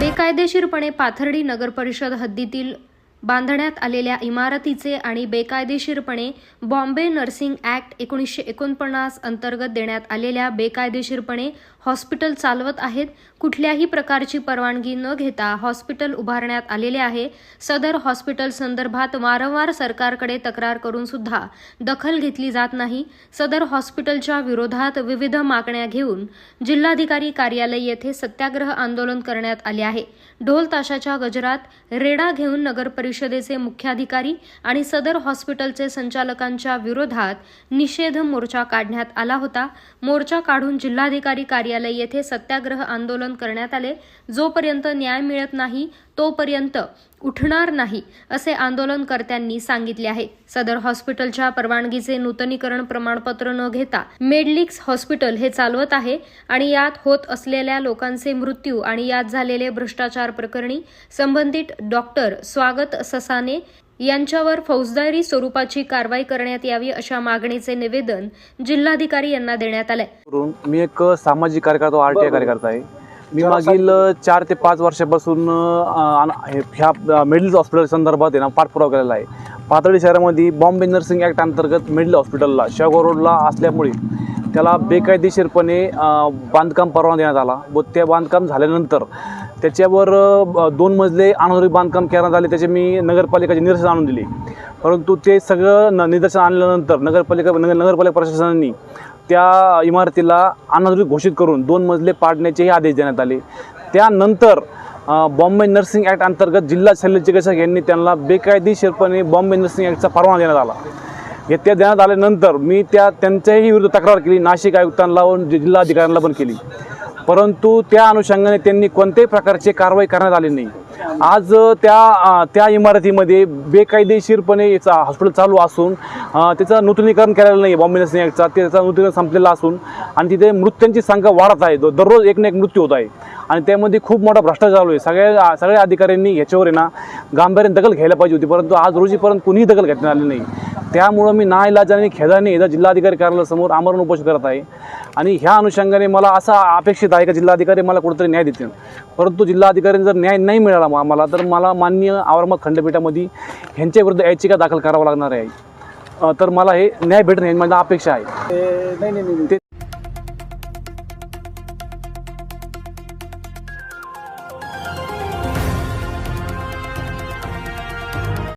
बेकायदेशीरपणे पाथर्डी नगरपरिषद हद्दीतील बांधण्यात आलेल्या इमारतीचे आणि बेकायदेशीरपणे बॉम्बे नर्सिंग ॲक्ट एकोणीसशे एकोणपन्नास अंतर्गत देण्यात आलेल्या बेकायदेशीरपणे हॉस्पिटल चालवत आहेत. कुठल्याही प्रकारची परवानगी न घेता हॉस्पिटल उभारण्यात आलेले आहे. सदर हॉस्पिटल संदर्भात वारंवार सरकारकडे तक्रार करून सुद्धा दखल घेतली जात नाही. सदर हॉस्पिटलच्या विरोधात विविध मागण्या घेऊन जिल्हाधिकारी कार्यालय येथे सत्याग्रह आंदोलन करण्यात आले आहे. ढोल ताशाच्या गजरात रेडा घेऊन नगर परिषदेचे मुख्याधिकारी आणि सदर हॉस्पिटलचे संचालकांच्या विरोधात निषेध मोर्चा काढण्यात आला होता. मोर्चा काढून जिल्हाधिकारी कार्यालय येथे सत्याग्रह आंदोलन करण्यात आले. जोपर्यंत न्याय मिळत नाही तोपर्यंत उठणार नाही असे आंदोलनकर्त्यांनी सांगितले आहे. सदर हॉस्पिटलच्या परवानगीचे नूतनीकरण प्रमाणपत्र न घेता मेडलिक्स हॉस्पिटल हे चालवत आहे आणि यात होत असलेल्या लोकांचे मृत्यू आणि यात झालेले भ्रष्टाचार प्रकरणी संबंधित डॉक्टर स्वागत ससाने यांच्यावर फौजदारी स्वरूपाची कारवाई करण्यात यावी अशा मागणीचे निवेदन जिल्हाधिकारी यांना देण्यात आले करून मी एक सामाजिक कार्यकर्ता आर टी आय कार्यकर्ता आहे. मी मागील चार ते पाच वर्षापासून हे- ह्या मिडल हॉस्पिटल संदर्भात आहे ना पाठपुरावा केलेला आहे. पातळी शहरामध्ये बॉम्बे नर्सिंग ॲक्ट अंतर्गत मिडल हॉस्पिटलला शेवगाव रोडला असल्यामुळे त्याला बेकायदेशीरपणे बांधकाम परवाना देण्यात आला. व त्या बांधकाम झाल्यानंतर त्याच्यावर दोन मजले अनाधुरी बांधकाम करण्यात आले. त्याचे मी नगरपालिकाचे निदर्शन आणून दिले. परंतु ते सगळं न निदर्शन आणल्यानंतर नगरपालिका नगर नगरपालिका प्रशासनाने त्या इमारतीला अनाधुरी घोषित करून दोन मजले पाडण्याचेही आदेश देण्यात आले. त्यानंतर बॉम्बे नर्सिंग ॲक्ट अंतर्गत जिल्हा शल्य चिकित्सक यांनी त्यांना बेकायदेशीरपणे बॉम्बे नर्सिंग ॲक्टचा परवाना देण्यात आला. येत्या देण्यात आल्यानंतर मी त्या त्यांच्याही विरुद्ध तक्रार केली. नाशिक आयुक्तांना व जिल्हाधिकाऱ्यांना पण केली. परंतु त्या अनुषंगाने त्यांनी कोणत्याही प्रकारची कारवाई करण्यात आली नाही. आज त्या त्या इमारतीमध्ये बेकायदेशीरपणे याचा हॉस्पिटल चालू असून त्याचं नूतनीकरण केलेलं नाही बॉम्बे नर्सिंग ॲक्टचा त्याचा नूतनीकरण संपलेला असून आणि तिथे मृत्यूंची संख्या वाढत आहे. दररोज एक ना एक मृत्यू होत आहे. आणि त्यामध्ये खूप मोठा भ्रष्टाचार चालू आहे. सगळ्या सगळ्या अधिकाऱ्यांनी ह्याच्यावर ना गांभीर्याने दखल घ्यायला पाहिजे होती. परंतु आज रोजीपर्यंत कुणीही दखल घेतण्यात आली नाही. त्यामुळं मी नाईलाजाने खेदाने इथं जिल्हाधिकारी कार्यालयासमोर आमरण उपोषण करत आहे. आणि ह्या अनुषंगाने मला असा अपेक्षित आहे का जिल्हाधिकारी मला कुठेतरी न्याय देतील? परंतु जिल्हाधिकाऱ्यांनी जर न्याय नाही मिळाला मा- मला तर मला मान्य औरंगाबाद खंडपीठामध्ये ह्यांच्या विरुद्ध याचिका दाखल करावं लागणार आहे. तर मला हे न्याय भेटणे माझी अपेक्षा आहे. ते- नाही नाही नाही. ते